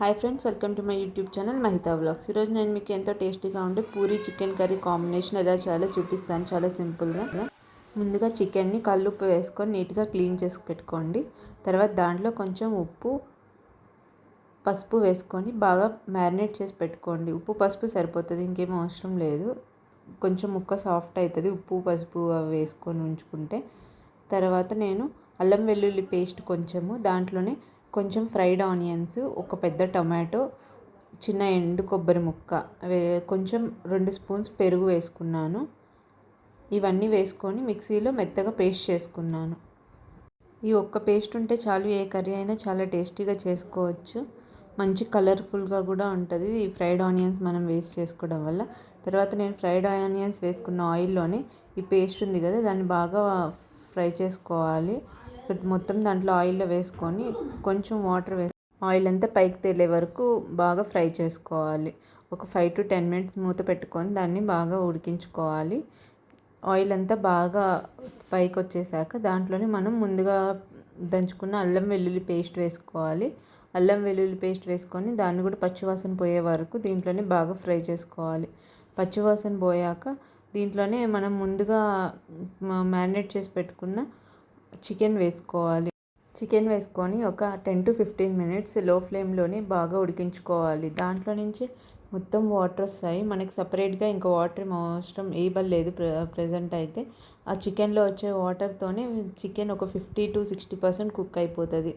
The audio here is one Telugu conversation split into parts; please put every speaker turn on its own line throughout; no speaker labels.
Hi friends welcome to my YouTube channel Mahitha vlogs ఈరోజు నేను మీకు ఎంతో టేస్టీగా ఉండే పూరి చికెన్ కర్రీ కాంబినేషన్ ఎలా చేయాలో చూపిస్తాను చాలా సింపుల్గా. ముందుగా చికెన్ని కల్లుప్పు వేసుకొని నీట్గా క్లీన్ చేసి పెట్టుకోండి. తర్వాత దాంట్లో కొంచెం ఉప్పు పసుపు వేసుకొని బాగా మ్యారినేట్ చేసి పెట్టుకోండి. ఉప్పు పసుపు సరిపోతుంది ఇంకేం అవసరం లేదు. కొంచెం ముక్క సాఫ్ట్ అవుతుంది ఉప్పు పసుపు అవి వేసుకొని ఉంచుకుంటే. తర్వాత నేను అల్లం వెల్లుల్లి పేస్ట్ కొంచెము దాంట్లోనే కొంచెం ఫ్రైడ్ ఆనియన్స్ ఒక పెద్ద టొమాటో చిన్న ఎండు కొబ్బరి ముక్క కొంచెం రెండు స్పూన్స్ పెరుగు వేసుకున్నాను. ఇవన్నీ వేసుకొని మిక్సీలో మెత్తగా పేస్ట్ చేసుకున్నాను. ఈ ఒక్క పేస్ట్ ఉంటే చాలు ఏ కర్రీ అయినా చాలా టేస్టీగా చేసుకోవచ్చు. మంచి కలర్ఫుల్గా కూడా ఉంటుంది. ఈ ఫ్రైడ్ ఆనియన్స్ మనం వేస్ట్ చేసుకోవడం వల్ల. తర్వాత నేను ఫ్రైడ్ ఆనియన్స్ వేసుకున్న ఆయిల్లోనే ఈ పేస్ట్ ఉంది కదా దాన్ని బాగా ఫ్రై చేసుకోవాలి. మొత్తం దాంట్లో ఆయిల్లో వేసుకొని కొంచెం వాటర్ వేసి ఆయిల్ అంతా పైకి తేలే వరకు బాగా ఫ్రై చేసుకోవాలి. ఒక ఫైవ్ టు టెన్ మినిట్స్ మూత పెట్టుకొని దాన్ని బాగా ఉడికించుకోవాలి. ఆయిల్ అంతా బాగా పైకి వచ్చేసాక దాంట్లోనే మనం ముందుగా దంచుకున్న అల్లం వెల్లుల్లి పేస్ట్ వేసుకోవాలి. అల్లం వెల్లుల్లి పేస్ట్ వేసుకొని దాన్ని కూడా పచ్చివాసన పోయే వరకు దీంట్లోనే బాగా ఫ్రై చేసుకోవాలి. పచ్చివాసన పోయాక దీంట్లోనే మనం ముందుగా మ్యారినేట్ చేసి పెట్టుకున్న చికెన్ వేసుకోవాలి. చికెన్ వేసుకొని ఒక టెన్ టు ఫిఫ్టీన్ మినిట్స్లో ఫ్లేమ్లోనే బాగా ఉడికించుకోవాలి. దాంట్లో నుంచి మొత్తం వాటర్ వస్తాయి. మనకి సపరేట్గా ఇంకా వాటర్ అవసరం ప్ర ప్రజెంట్ అయితే. ఆ చికెన్లో వచ్చే వాటర్తోనే చికెన్ ఒక fifty to sixty percent cook అయిపోతుంది.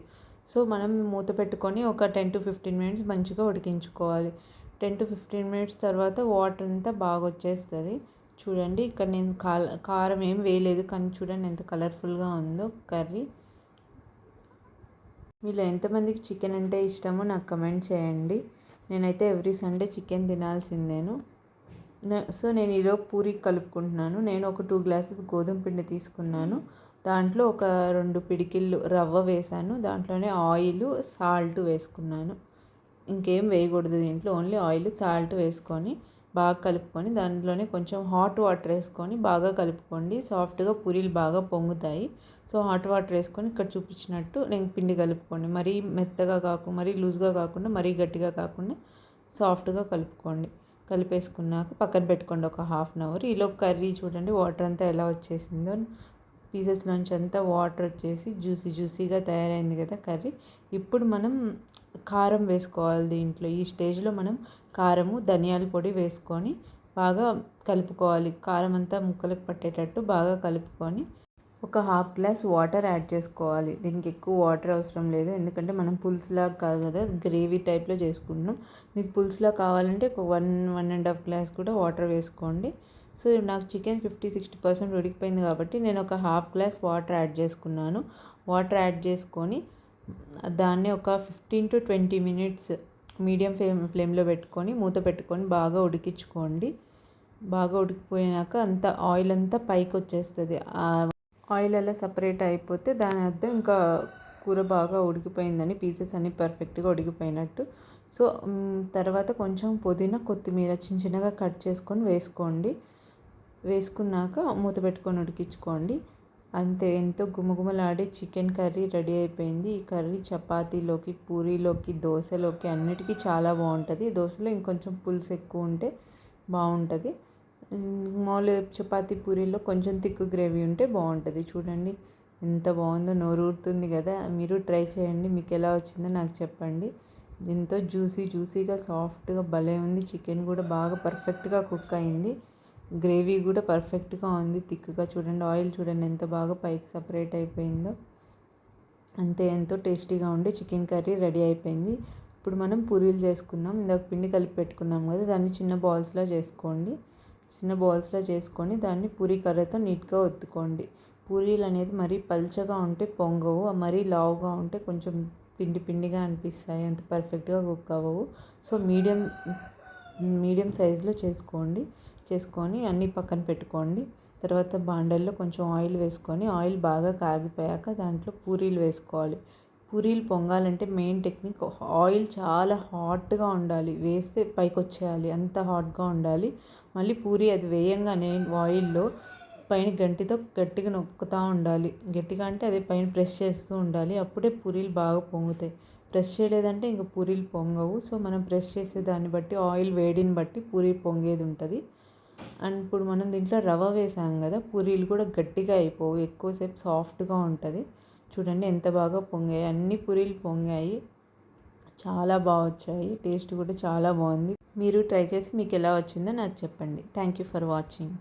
సో మనం మూత పెట్టుకొని ఒక టెన్ టు ఫిఫ్టీన్ మినిట్స్ మంచిగా ఉడికించుకోవాలి. టెన్ టు ఫిఫ్టీన్ మినిట్స్ తర్వాత వాటర్ అంతా బాగా వచ్చేస్తుంది. చూడండి ఇక్కడ నేను కారం ఏం వేయలేదు కానీ చూడండి ఎంత కలర్ఫుల్గా ఉందో కర్రీ. మీలో ఎంతమందికి చికెన్ అంటే ఇష్టమో నాకు కమెంట్ చేయండి. నేనైతే ఎవ్రీ సండే చికెన్ తినాల్సిందేను. సో నేను ఈరోజు పూరి కలుపుకుంటున్నాను. నేను ఒక టూ గ్లాసెస్ గోధుమ పిండి తీసుకున్నాను. దాంట్లో ఒక రెండు పిడికిళ్ళు రవ్వ వేసాను దాంట్లోనే ఆయిల్ సాల్ట్ వేసుకున్నాను. ఇంకేం వేయకూడదు దీంట్లో ఓన్లీ ఆయిల్ సాల్ట్ వేసుకొని బాగా కలుపుకొని దాంట్లోనే కొంచెం హాట్ వాటర్ వేసుకొని బాగా కలుపుకోండి. సాఫ్ట్గా పూరీలు బాగా పొంగుతాయి. సో హాట్ వాటర్ వేసుకొని ఇక్కడ చూపించినట్టు నేను పిండి కలుపుకోండి. మరీ మెత్తగా కాకుండా మరీ లూజ్గా కాకుండా మరీ గట్టిగా కాకుండా సాఫ్ట్గా కలుపుకోండి. కలిపేసుకున్నాక పక్కన పెట్టుకోండి ఒక హాఫ్ అన్ అవర్. ఈలోపు కర్రీ చూడండి వాటర్ అంతా ఎలా వచ్చేసిందో. పీసెస్లోంచి అంతా వాటర్ వచ్చేసి జ్యూసీ జ్యూసీగా తయారైంది కదా కర్రీ. ఇప్పుడు మనం కారం వేసుకోవాలి దీంట్లో. ఈ స్టేజ్లో మనం కారము ధనియాల పొడి వేసుకొని బాగా కలుపుకోవాలి. కారం అంతా ముక్కలకు పట్టేటట్టు బాగా కలుపుకొని ఒక హాఫ్ గ్లాస్ వాటర్ యాడ్ చేసుకోవాలి. దీనికి ఎక్కువ వాటర్ అవసరం లేదు. ఎందుకంటే మనం పులుసులా కాదు కదా గ్రేవీ టైప్లో చేసుకుంటున్నాం. మీకు పులుసులా కావాలంటే ఒక one one and half glass కూడా వాటర్ వేసుకోండి. సో నాకు చికెన్ ఫిఫ్టీ సిక్స్టీ పర్సెంట్ ఉడికిపోయింది కాబట్టి నేను ఒక హాఫ్ గ్లాస్ వాటర్ యాడ్ చేసుకున్నాను. వాటర్ యాడ్ చేసుకొని దాన్ని ఒక fifteen to twenty minutes medium flame ఫ్లేమ్లో పెట్టుకొని మూత పెట్టుకొని బాగా ఉడికించుకోండి. బాగా ఉడికిపోయినాక అంత ఆయిల్ అంతా పైకి వచ్చేస్తుంది. ఆయిల్ అలా సపరేట్ అయిపోతే దాని అర్థం ఇంకా కూర బాగా ఉడికిపోయిందని పీసెస్ అన్నీ పర్ఫెక్ట్గా ఉడికిపోయినట్టు. సో తర్వాత కొంచెం పుదీనా కొత్తిమీర చిన్న చిన్నగా కట్ చేసుకొని వేసుకోండి. వేసుకున్నాక మూత పెట్టుకొని ఉడికించుకోండి. అంతే ఎంతో గుమగుమలాడే చికెన్ కర్రీ రెడీ అయిపోయింది. ఈ కర్రీ చపాతీలోకి పూరీలోకి దోశలోకి అన్నిటికీ చాలా బాగుంటుంది. దోశలో ఇంకొంచెం పులుసు ఎక్కువ ఉంటే బాగుంటుంది. మామూలు చపాతీ పూరీలో కొంచెం తిక్కు గ్రేవీ ఉంటే బాగుంటుంది. చూడండి ఎంత బాగుందో నోరు ఊరుతుంది కదా. మీరు ట్రై చేయండి మీకు ఎలా వచ్చిందో నాకు చెప్పండి. ఎంతో జ్యూసీ జ్యూసీగా సాఫ్ట్గా భలే ఉంది. చికెన్ కూడా బాగా పర్ఫెక్ట్గా కుక్ అయింది. గ్రేవీ కూడా పర్ఫెక్ట్గా ఉంది. థిక్గా చూడండి. ఆయిల్ చూడండి ఎంత బాగా పైకి సపరేట్ అయిపోయిందో. అంతే ఎంతో టేస్టీగా ఉండి చికెన్ కర్రీ రెడీ అయిపోయింది. ఇప్పుడు మనం పూరీలు చేసుకున్నాం ఇందాక పిండి కలిపి పెట్టుకున్నాం కదా దాన్ని చిన్న బాల్స్లో చేసుకోండి. చిన్న బాల్స్లో చేసుకొని దాన్ని పూరీ కర్రతో నీట్గా ఒత్తుకోండి. పూరీలు అనేది మరీ పల్చగా ఉంటే పొంగవు మరీ లావుగా ఉంటే కొంచెం పిండి పిండిగా అనిపిస్తాయి. అంత పర్ఫెక్ట్గా కుక్ అవ్వవు. సో మీడియం మీడియం సైజులో చేసుకోండి. చేసుకొని అన్నీ పక్కన పెట్టుకోండి. తర్వాత బాండల్లో కొంచెం ఆయిల్ వేసుకొని ఆయిల్ బాగా కాగిపోయాక దాంట్లో పూరీలు వేసుకోవాలి. పూరీలు పొంగాలంటే మెయిన్ టెక్నిక్ ఆయిల్ చాలా హాట్గా ఉండాలి. వేస్తే పైకి వచ్చేయాలి అంత హాట్గా ఉండాలి. మళ్ళీ పూరి అది వేయంగానే ఆయిల్లో పైన గంటితో గట్టిగా నొక్కుతూ ఉండాలి. గట్టిగా అంటే అదే పైన ప్రెస్ చేస్తూ ఉండాలి. అప్పుడే పూరీలు బాగా పొంగుతాయి. ప్రెస్ చేయలేదంటే ఇంకా పూరీలు పొంగవు. సో మనం ప్రెస్ చేసే దాన్ని బట్టి ఆయిల్ వేడిని బట్టి పూరీ పొంగేది ఉంటుంది. అండ్ ఇప్పుడు మనం దీంట్లో రవ్వ వేసాం కదా పూరీలు కూడా గట్టిగా అయిపోవు ఎక్కువసేపు సాఫ్ట్గా ఉంటుంది. చూడండి ఎంత బాగా పొంగాయి అన్ని పూరీలు పొంగాయి. చాలా బాగా వచ్చాయి టేస్ట్ కూడా చాలా బాగుంది. మీరు ట్రై చేసి మీకు ఎలా వచ్చిందో నాకు చెప్పండి. Thank you for watching